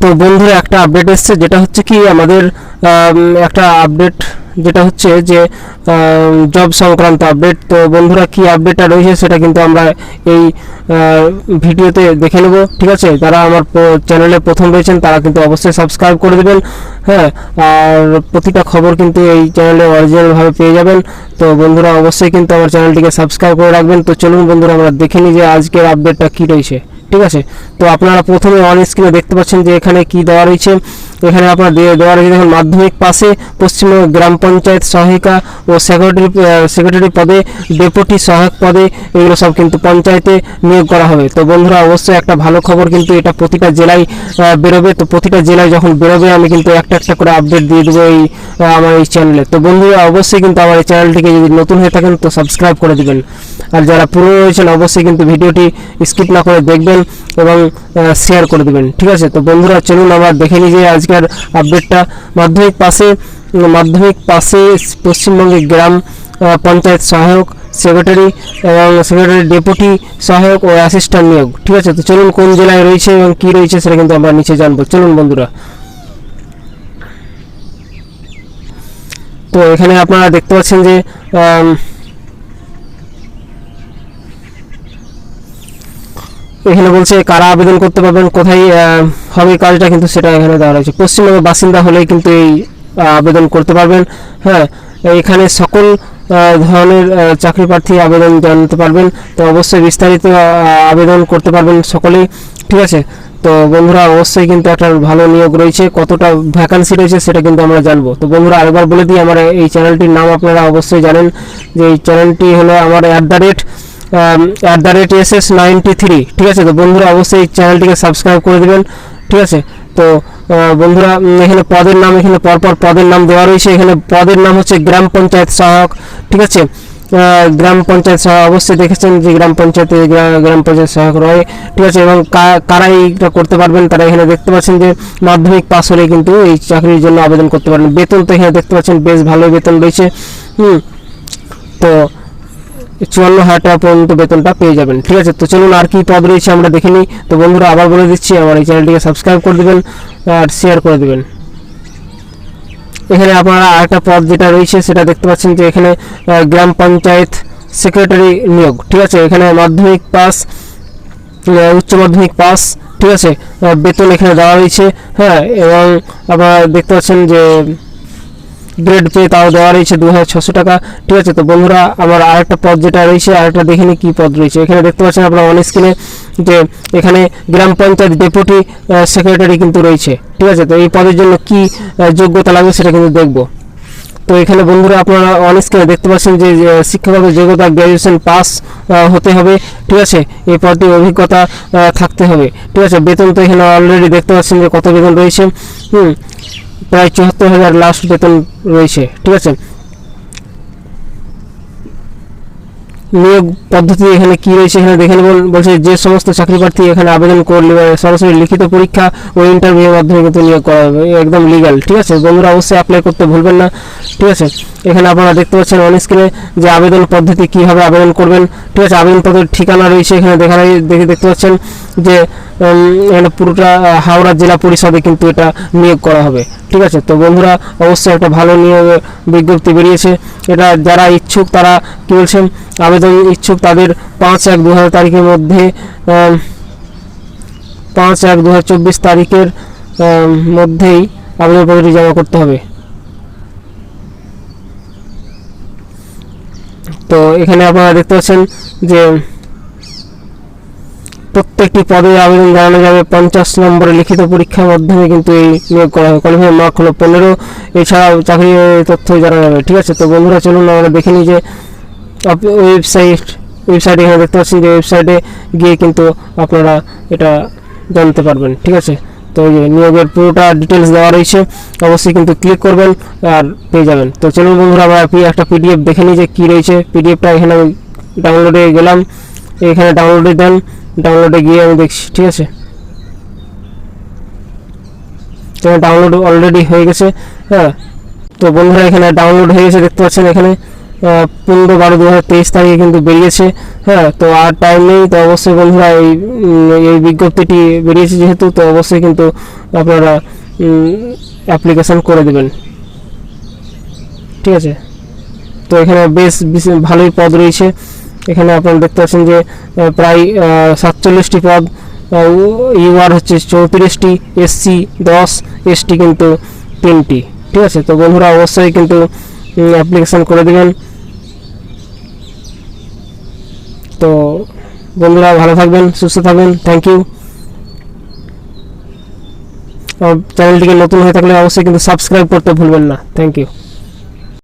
তো বন্ধুরা একটা আপডেট এসছে যেটা হচ্ছে কি আমাদের আম, একটা আপডেট যেটা হচ্ছে যে জব সংক্রান্ত আপডেট তো বন্ধুরা কি আপডেটটা রয়েছে সেটা কিন্তু আমরা এই ভিডিওতে দেখে নেব ঠিক আছে? যারা আমার চ্যানেলে প্রথম রয়েছেন তারা কিন্তু অবশ্যই সাবস্ক্রাইব করে দেবেন হ্যাঁ? আর প্রতিটা খবর কিন্তু এই চ্যানেলে অরিজিনালভাবে পেয়ে যাবেন। তো বন্ধুরা অবশ্যই কিন্তু আমার চ্যানেলটিকে সাবস্ক্রাইব করে রাখবেন। তো চলুন বন্ধুরা আমরা দেখে নিই যে আজকের আপডেটটা কী রয়েছে। ঠিক আছে? তো আপনারা প্রথমে অন স্ক্রিনে দেখতে পাচ্ছেন যে এখানে কি দেওয়া রয়েছে। এখানে আপনার দেওয়া রয়েছে দেখুন, মাধ্যমিক পাশে পশ্চিমবঙ্গ গ্রাম পঞ্চায়েত সহায়িকা ও সেক্রেটারি সেক্রেটারি পদে ডেপুটি সহায়ক পদে, এগুলো সব কিন্তু পঞ্চায়েতে নিয়োগ করা হবে। তো বন্ধুরা, অবশ্যই একটা ভালো খবর কিন্তু এটা প্রতিটা জেলায় বেরোবে। তো প্রতিটা জেলায় যখন বেরোবে, আমি কিন্তু একটা একটা করে আপডেট দিয়ে দেবো এই আমার এই চ্যানেলে তো বন্ধুরা, অবশ্যই কিন্তু আমার এই চ্যানেলটিকে যদি নতুন হয়ে থাকেন, তো সাবস্ক্রাইব করে দেবেন। আর যারা পুরনো রয়েছেন, অবশ্যই কিন্তু ভিডিওটি স্কিপ না করে দেখবেন। এবং শেয়ার করে দেবেন। ঠিক আছে? তো বন্ধুরা, চলুন আবার দেখে নিই যে আজকের আপডেটটা মাধ্যমিক পাশে মাধ্যমিক পাশে পশ্চিমবঙ্গের গ্রাম পঞ্চায়েত সহায়ক সেক্রেটারি এবং সেক্রেটারি ডেপুটি সহায়ক ও অ্যাসিস্ট্যান্ট নিয়োগ। ঠিক আছে? তো চলুন কোন জেলায় রয়েছে এবং কী রয়েছে সেটা কিন্তু আমরা নিচে জানব। চলুন বন্ধুরা। তো এখানে আপনারা দেখতে পাচ্ছেন যে এখানে বলছে কারা আবেদন করতে পারবেন, কোথায় হবে কাজটা কিন্তু সেটা এখানে দেওয়া রয়েছে। পশ্চিমবঙ্গের বাসিন্দা হলেই কিন্তু এই আবেদন করতে পারবেন হ্যাঁ। এখানে সকল ধরনের চাকরি প্রার্থী আবেদন জানাতে পারবেন। তো অবশ্যই বিস্তারিত আবেদন করতে পারবেন সকলেই, ঠিক আছে? তো বন্ধুরা, অবশ্যই কিন্তু একটা ভালো নিয়োগ রয়েছে। কতটা ভ্যাকান্সি রয়েছে সেটা কিন্তু আমরা জানব। তো বন্ধুরা, আরেকবার বলে দিই, আমার এই চ্যানেলটির নাম আপনারা অবশ্যই জানেন, যে এই চ্যানেলটি হলো আমার at the rate at the rate S S ninety three ঠিক আছে? তো বন্ধুরা অবশ্যই চ্যানেলটিকে সাবস্ক্রাইব করে দেবেন, ঠিক আছে? তো বন্ধুরা এখানে পদের নাম, এখানে পরপর পদের নাম দেওয়া রয়েছে। এখানে পদের নাম হচ্ছে গ্রাম পঞ্চায়েত সহায়ক, ঠিক আছে? গ্রাম পঞ্চায়েত সহায়ক, অবশ্যই দেখেছেন যে গ্রাম পঞ্চায়েতে গ্রা- গ্রাম পঞ্চায়েত সহায়ক রয়, ঠিক আছে? এবং কারা এইটা করতে পারবেন, তারা এখানে দেখতে পাচ্ছেন যে মাধ্যমিক পাস হলে কিন্তু এই চাকরির জন্য আবেদন করতে পারবেন। বেতন তো এখানে দেখতে পাচ্ছেন, বেশ ভালো বেতন রয়েছে। হুম, তো চুয়ান্ন হাজার টাকা পর্যন্ত বেতনটা পেয়ে যাবেন, ঠিক আছে? তো চলুন আর কি পদ রয়েছে আমরা দেখে নিই। তো বন্ধুরা, আবার বলে দিচ্ছি, আমার এই চ্যানেলটিকে সাবস্ক্রাইব করে দেবেন আর শেয়ার করে দেবেন। এখানে আপনারা আরেকটা পদ যেটা রয়েছে, সেটা দেখতে পাচ্ছেন যে এখানে গ্রাম পঞ্চায়েত সেক্রেটারি নিয়োগ, ঠিক আছে? এখানে মাধ্যমিক পাস উচ্চ মাধ্যমিক পাস, ঠিক আছে? বেতন এখানে দেওয়া রয়েছে হ্যাঁ? এবং আপনারা দেখতে পাচ্ছেন যে গ্রেড পে তাও দেওয়া রয়েছে দু টাকা। ঠিক আছে, তো বন্ধুরা, আমার আরেকটা পদ যেটা রয়েছে, আরেকটা দেখে নিই কী পদ রয়েছে। এখানে দেখতে পাচ্ছেন আপনারা অন স্ক্রিনে যে এখানে গ্রাম পঞ্চায়েত ডেপুটি সেক্রেটারি কিন্তু রয়েছে। ঠিক আছে, তো এই পদের জন্য কি যোগ্যতা লাগবে সেটা কিন্তু দেখব। তো এখানে বন্ধুরা, আপনারা অন স্ক্রিনে দেখতে পাচ্ছেন যে শিক্ষাগত যোগ্যতা গ্র্যাজুয়েশন পাস হতে হবে। ঠিক আছে, এই পদটির অভিজ্ঞতা থাকতে হবে। ঠিক আছে, বেতন তো এখানে অলরেডি দেখতে পাচ্ছেন যে কত বেতন রয়েছে। হুম প্রায় চুয়াত্তর হাজার লাস্ট বেতন রয়েছে ঠিক আছে? নিয়োগ পদ্ধতি এখানে কি রয়েছে এখানে দেখে নেবেন বলছে যে সমস্ত চাকরি প্রার্থী এখানে আবেদন করলে সরাসরি লিখিত পরীক্ষা ও ইন্টারভিউর মাধ্যমে কিন্তু নিয়োগ করা হবে। একদম লিগ্যাল ঠিক আছে? বন্ধুরা অবশ্যই অ্যাপ্লাই করতে ভুলবেন না, ঠিক আছে? এখানে আপনারা দেখতে পাচ্ছেন অন স্ক্রিনে যে আবেদন পদ্ধতি কীভাবে আবেদন করবেন, ঠিক আছে? আবেদন পদ্ধতির ঠিকানা রয়েছে এখানে দেখা দেখে দেখতে পাচ্ছেন যে এখানে পুরোটা হাওড়া জেলা পরিষদে কিন্তু এটা নিয়োগ করা হবে, ঠিক আছে? তো বন্ধুরা অবশ্যই একটা ভালো নিয়োগ বিজ্ঞপ্তি বেরিয়েছে। এটা যারা ইচ্ছুক তারা কী বলছেন, আবেদন ইচ্ছুক তাদের পাঁচ এক দু হাজার তারিখের মধ্যে পাঁচ এক দু তারিখের মধ্যেই আবেদনপত্রটি জমা করতে হবে। তো এখানে আপনারা দেখতে পাচ্ছেন যে প্রত্যেকটি পদে আবেদন জানানো যাবে। পঞ্চাশ নম্বরের লিখিত পরীক্ষার মাধ্যমে কিন্তু এই নিয়োগ করা হবে কোয়ালিফাই মার্ক হলো পনেরো, এছাড়াও চাকরির তথ্য জানা যাবে। ঠিক আছে, তো বন্ধুরা, চলুন আমরা দেখে নিই যে ওয়েবসাইট ওয়েবসাইটে এখানে দেখতে পাচ্ছি যে ওয়েবসাইটে গিয়ে কিন্তু আপনারা এটা জানতে পারবেন, ঠিক আছে? তো এই যে নিয়োগের পুরোটা ডিটেলস দেওয়া রয়েছে, অবশ্যই কিন্তু ক্লিক করবেন আর পেয়ে যাবেন। তো চলুন বন্ধুরা, আমরা একটা পিডিএফ দেখে নিই যে কী রয়েছে। পিডিএফটা এখানে আমি ডাউনলোডে গেলাম। এখানে ডাউনলোডে দেন ডাউনলোডে গিয়ে আমি দেখছি, ঠিক আছে? তো ডাউনলোড অলরেডি হয়ে গেছে হ্যাঁ? তো বন্ধুরা, এখানে ডাউনলোড হয়ে গেছে, দেখতে পাচ্ছেন এখানে। পনেরো বারো দু হাজার তেইশ তারিখে কিন্তু বেরিয়েছে। হ্যাঁ তো আর টাইম নেই, তো অবশ্যই বন্ধুরা এই এই বিজ্ঞপ্তিটি বেরিয়েছে যেহেতু, তো অবশ্যই কিন্তু আপনারা অ্যাপ্লিকেশন করে দেবেন। ঠিক আছে? তো এখানে বেশ ভালোই পদ রয়েছে। এখানে আপনারা দেখতে পাচ্ছেন যে প্রায় সাতচল্লিশটি পদ ইউআর হচ্ছে চৌত্রিশটি এসসি দশ এসটি কিন্তু তিনটি। ঠিক আছে? তো বন্ধুরা অবশ্যই কিন্তু অ্যাপ্লিকেশন করে দেবেন। তো বন্ধুরা, ভালো থাকবেন, সুস্থ থাকবেন। থ্যাংক ইউ চ্যানেলটিকে নতুন হয়ে থাকলে অবশ্যই কিন্তু সাবস্ক্রাইব করতে ভুলবেন না। Thank you